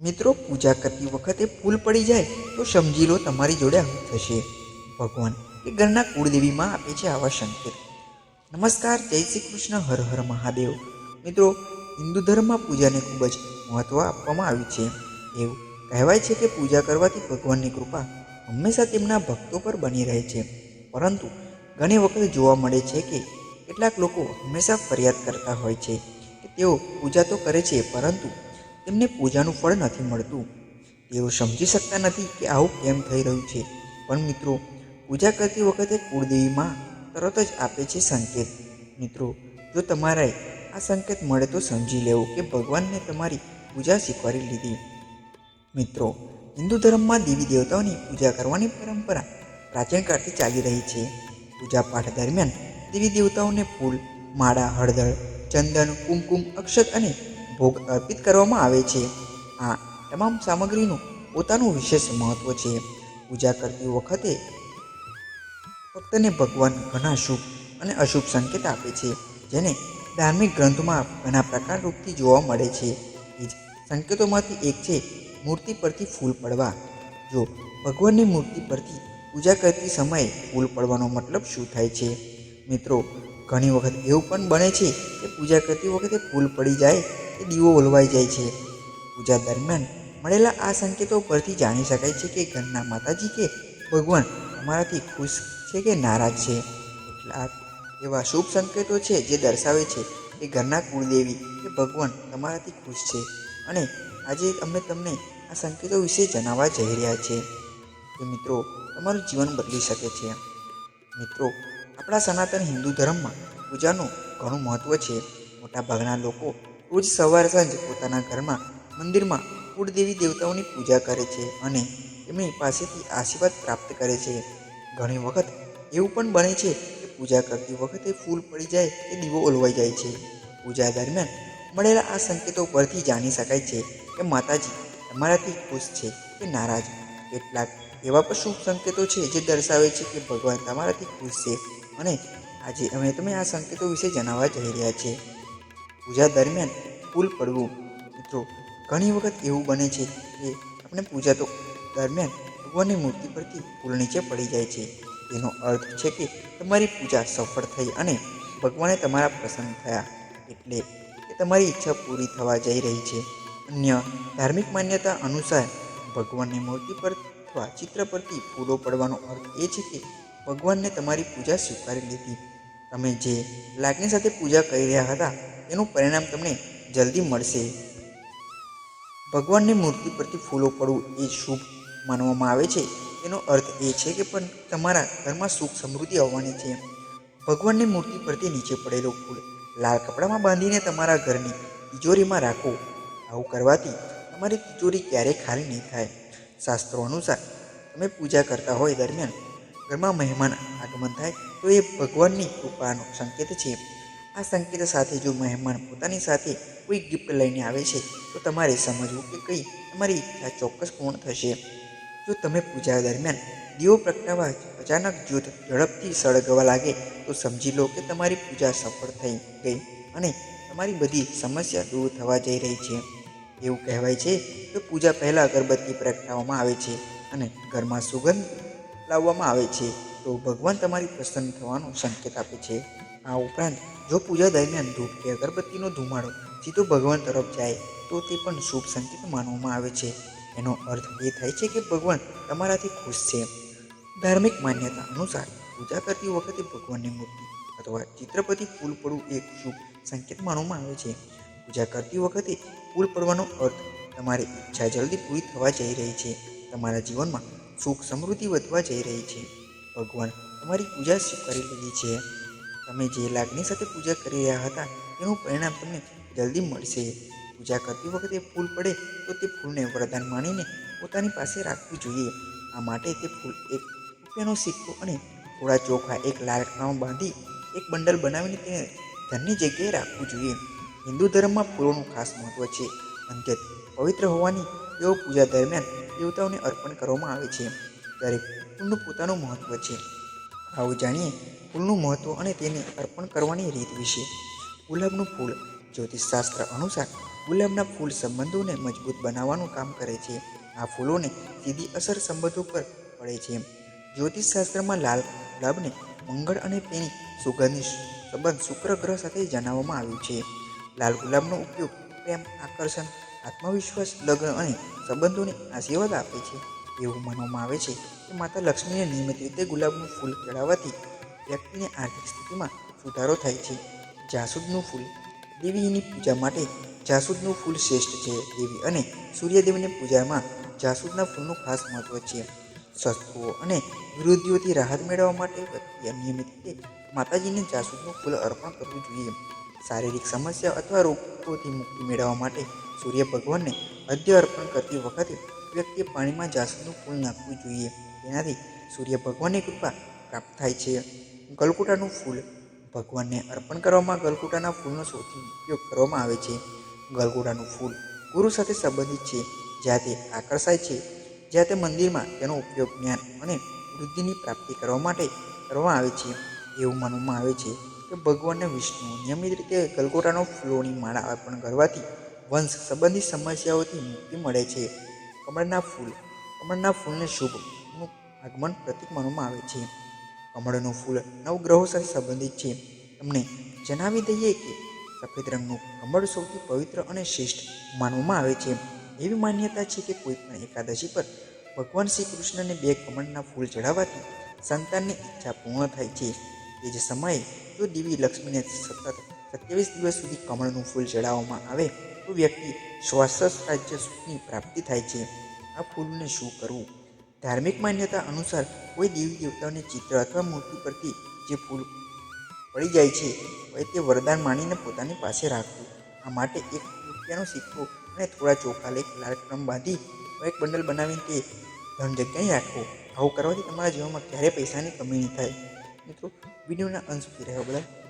મિત્રો, પૂજા કરતી વખતે ફૂલ પડી જાય તો સમજી લો તમારી જોડે આવું થશે. ભગવાન કે ઘરના કુળદેવીમાં આપે છે આવા સંકેત. નમસ્કાર, જય શ્રી કૃષ્ણ, હર હર મહાદેવ. મિત્રો, હિન્દુ ધર્મમાં પૂજાને ખૂબ જ મહત્ત્વ આપવામાં આવ્યું છે. એવું કહેવાય છે કે પૂજા કરવાથી ભગવાનની કૃપા હંમેશા તેમના ભક્તો પર બની રહે છે. પરંતુ ઘણી વખત જોવા મળે છે કે કેટલાક લોકો હંમેશા ફરિયાદ કરતા હોય છે કે તેઓ પૂજા તો કરે છે, પરંતુ તેમને પૂજાનું ફળ નથી મળતું. તેઓ સમજી શકતા નથી કે આવું કેમ થઈ રહ્યું છે. પણ મિત્રો, પૂજા કરતી વખતે કુળદેવીમાં તરત જ આપે છે સંકેત. મિત્રો, જો તમારે આ સંકેત મળે તો સમજી લેવું કે ભગવાનને તમારી પૂજા સ્વીકારી લીધી. મિત્રો, હિન્દુ ધર્મમાં દેવી દેવતાઓની પૂજા કરવાની પરંપરા પ્રાચીન કાળથી ચાલી રહી છે. પૂજા પાઠ દરમિયાન દેવી દેવતાઓને ફૂલ, માળા, હળદર, ચંદન, કુમકુમ, અક્ષત અને ભોગ અર્પિત કરવામાં આવે છે. આ તમામ સામગ્રીનું પોતાનું વિશેષ મહત્વ છે. પૂજા કરતી વખતે ભક્તને ભગવાન ઘણા શુભ અને અશુભ સંકેત આપે છે, જેને ધાર્મિક ગ્રંથોમાં ઘણા પ્રકાર રૂપથી જોવા મળે છે. સંકેતોમાંથી એક છે, મૂર્તિ પરથી ફૂલ પડવા. જો ભગવાનની મૂર્તિ પરથી પૂજા કરતી સમયે ફૂલ પડવાનો મતલબ શું થાય છે? મિત્રો, ઘણી વખત એવું પણ બને છે કે પૂજા કરતી વખતે ફૂલ પડી જાય દીવો ઓલવાઈ જાય છે. પૂજા દરમિયાન મળેલા આ સંકેતો પરથી જાણી શકાય છે કે ઘરના માતાજી કે ભગવાન તમારાથી ખુશ છે કે નારાજ છે. કેટલાક એવા શુભ સંકેતો છે જે દર્શાવે છે કે ઘરના કુળદેવી કે ભગવાન તમારાથી ખુશ છે અને આજે અમે તમને આ સંકેતો વિશે જણાવવા જઈ રહ્યા છે કે મિત્રો, તમારું જીવન બદલી શકે છે. મિત્રો, આપણા સનાતન હિન્દુ ધર્મમાં પૂજાનું ઘણું મહત્ત્વ છે. મોટાભાગના લોકો રોજ સવાર સાંજ પોતાના ઘરમાં, મંદિરમાં કુળદેવી દેવતાઓની પૂજા કરે છે અને એમની પાસેથી આશીર્વાદ પ્રાપ્ત કરે છે. ઘણી વખત એવું પણ બને છે કે પૂજા કરતી વખતે ફૂલ પડી જાય કે દીવો ઓલવાઈ જાય છે. પૂજા દરમિયાન મળેલા આ સંકેતો પરથી જાણી શકાય છે કે માતાજી તમારાથી ખુશ છે કે નારાજ. કેટલાક એવા પણ શુભ સંકેતો છે જે દર્શાવે છે કે ભગવાન તમારાથી ખુશ છે અને આજે અમે તમે આ સંકેતો વિશે જણાવવા જઈ રહ્યા છીએ. પૂજા દરમિયાન ફૂલ પડવું. મિત્રો, ઘણી વખત એવું બને છે કે આપણે પૂજા તો દરમિયાન ભગવાનની મૂર્તિ પરથી ફૂલ નીચે પડી જાય છે. તેનો અર્થ છે કે તમારી પૂજા સફળ થઈ અને ભગવાને તમારા પ્રસન્ન થયા. એટલે કે તમારી ઈચ્છા પૂરી થવા જઈ રહી છે. અન્ય ધાર્મિક માન્યતા અનુસાર ભગવાનની મૂર્તિ પર અથવા ચિત્ર પરથી ફૂલો પડવાનો અર્થ એ છે કે ભગવાનને તમારી પૂજા સ્વીકારી લીધી. તમે જે લાગણી સાથે પૂજા કરી રહ્યા હતા તેનું પરિણામ તમને જલ્દી મળશે. ભગવાનની મૂર્તિ પરથી ફૂલો પડવું એ શુભ માનવામાં આવે છે. તેનો અર્થ એ છે કે પણ તમારા ઘરમાં સુખ સમૃદ્ધિ આવવાની છે. ભગવાનની મૂર્તિ પરથી નીચે પડેલો ફૂલ લાલ કપડામાં બાંધીને તમારા ઘરની તિજોરીમાં રાખો. આવું કરવાથી તમારી તિજોરી ક્યારેય ખાલી નહીં થાય. શાસ્ત્રો અનુસાર, તમે પૂજા કરતા હોય દરમિયાન ઘરમાં મહેમાન આગમન થાય તો એ ભગવાનની કૃપાનો સંકેત છે. આ સંકેત સાથે જો મહેમાન પોતાની સાથે કોઈ ગિફ્ટ લઈને આવે છે, તો તમારે સમજવું કે કઈ તમારી ઈચ્છા ચોક્કસ પૂર્ણ થશે. જો તમે પૂજા દરમિયાન દીવો પ્રગટાવવા અચાનક જ્યોત ઝડપથી સળગવા લાગે, તો સમજી લો કે તમારી પૂજા સફળ થઈ ગઈ અને તમારી બધી સમસ્યા દૂર થવા જઈ રહી છે. એવું કહેવાય છે કે પૂજા પહેલાં અગરબત્તી પ્રગટાવવામાં આવે છે અને ઘરમાં સુગંધ લાવવામાં આવે છે. તો ભગવાન તમારી પ્રસન્ન થવાનો સંકેત આપે છે. આ ઉપરાંત, જો પૂજા દરમિયાન ધૂપ કે અગરબત્તીનો ધુમાડો સીધો ભગવાન તરફ જાય, તો તે પણ શુભ સંકેત માનવામાં આવે છે. એનો અર્થ એ થાય છે કે ભગવાન તમારાથી ખુશ છે. ધાર્મિક માન્યતા અનુસાર પૂજા કરતી વખતે ભગવાનની મૂર્તિ અથવા ચિત્રપતિ ફૂલ પડવું એક શુભ સંકેત માનવામાં આવે છે. પૂજા કરતી વખતે ફૂલ પડવાનો અર્થ તમારી ઈચ્છા જલ્દી પૂરી થવા જઈ રહી છે. તમારા જીવનમાં સુખ સમૃદ્ધિ વધવા જઈ રહી છે. ભગવાન તમારી પૂજા સ્વીકારી લીધી છે? તમે જે લાગણી સાથે પૂજા કરી રહ્યા હતા, તેનું પરિણામ તમને જલ્દી મળશે. પૂજા કરતી વખતે ફૂલ પડે તો તે ફૂલને વરદાન માનીને પોતાની પાસે રાખવું જોઈએ. આ માટે તે ફૂલ એક રૂપિયાનો સિક્કો અને થોડા ચોખા, એક લાકડામાં બાંધી, એક બંડલ બનાવીને તેને ધનની જગ્યાએ રાખવું જોઈએ. હિન્દુ ધર્મમાં ફૂલોનું ખાસ મહત્વ છે. અંત્યત પવિત્ર હોવાની તેઓ પૂજા દરમિયાન દેવતાઓને અર્પણ કરવામાં આવે છે. દરેક ફૂલનું પોતાનું મહત્વ છે. આવું જાણીએ ફૂલનું મહત્વ અને તેને અર્પણ કરવાની રીત વિશે. ગુલાબનું ફૂલ જ્યોતિષશાસ્ત્ર અનુસાર ગુલાબના ફૂલ સંબંધોને મજબૂત બનાવવાનું કામ કરે છે. આ ફૂલોને સીધી અસર સંબંધો પર પડે છે. જ્યોતિષશાસ્ત્રમાં લાલ ગુલાબને મંગળ અને તેની સુગંધની સંબંધ શુક્ર ગ્રહ સાથે જણાવવામાં આવ્યું છે. લાલ ગુલાબનો ઉપયોગ પ્રેમ, આકર્ષણ, આત્મવિશ્વાસ, લગ્ન અને સંબંધોને આશીર્વાદ આપે છે. એવું માનવામાં આવે છે કે માતા લક્ષ્મીને નિયમિત રીતે ગુલાબનું ફૂલ ચડાવવાથી વ્યક્તિની આર્થિક સ્થિતિમાં સુધારો થાય છે. જાસૂદનું ફૂલ દેવીની પૂજા માટે જાસૂદનું ફૂલ શ્રેષ્ઠ છે દેવી અને સૂર્યદેવની પૂજામાં જાસૂદના ફૂલનું ખાસ મહત્ત્વ છે. શસ્ત્રો અને વિરોધીઓથી રાહત મેળવવા માટે નિયમિત રીતે માતાજીને જાસૂદનું ફૂલ અર્પણ કરવું જોઈએ. શારીરિક સમસ્યા અથવા રોગોથી મુક્તિ મેળવવા માટે સૂર્ય ભગવાનને અદ્ય અર્પણ કરતી વખતે વ્યક્તિએ પાણીમાં જાસૂદનું ફૂલ નાખવું જોઈએ. તેનાથી સૂર્ય ભગવાનની કૃપા પ્રાપ્ત થાય છે. ગલકુટાનું ફૂલ ભગવાનને અર્પણ કરવામાં ગલકુટાના ફૂલનો સૌથી ઉપયોગ કરવામાં આવે છે. ગલગોટાનું ફૂલ ગુરુ સાથે સંબંધિત છે. જ્યાં તે આકર્ષાય છે, જ્યાં તે મંદિરમાં તેનો ઉપયોગ જ્ઞાન અને વૃદ્ધિની પ્રાપ્તિ કરવા માટે કરવામાં આવે છે. એવું માનવામાં આવે છે. કે ભગવાનને વિષ્ણુ, નિયમિત રીતે ગલગોટાનો ફૂલોની માળા અર્પણ કરવાથી વંશ સંબંધિત સમસ્યાઓથી મુક્તિ મળે છે. કમળના ફૂલ, કમળના ફૂલને શુભનું આગમન પ્રતીક માનવામાં આવે છે. કમળનું ફૂલ નવગ્રહો સાથે સંબંધિત છે. તમને જણાવી દઈએ કે સફેદ રંગનું કમળ સૌથી પવિત્ર અને શ્રેષ્ઠ માનવામાં આવે છે. એવી માન્યતા છે કે કોઈ એકાદશી પર ભગવાન શ્રી કૃષ્ણને બે કમળના ફૂલ ચઢાવવાથી સંતાનની ઈચ્છા પૂર્ણ થાય છે. તે જ સમયે જો દેવી લક્ષ્મીને સતત સત્યાવીસ દિવસ સુધી કમળનું ફૂલ ચડાવવામાં આવે તો વ્યક્તિ શ્વાસ રાજ્ય સુખની પ્રાપ્તિ થાય છે. આ ફૂલને શું કરવું? ધાર્મિક માન્યતા અનુસાર કોઈ દેવી દેવતાઓને ચિત્ર અથવા મૂર્તિ પરથી જે ફૂલ પડી જાય છે, હોય તે વરદાન માનીને પોતાની પાસે રાખવું. આ માટે એક રૂપિયાનો સિક્કો અને થોડા ચોખા લઈ લાલ બાંધી એક બંડલ બનાવીને તે ધન જગ્યાએ રાખવો. આવું કરવાથી તમારા જીવનમાં ક્યારેય પૈસાની કમી નહીં થાય. મિત્રો વિડીયોના અંત સુધી રહ્યો બધા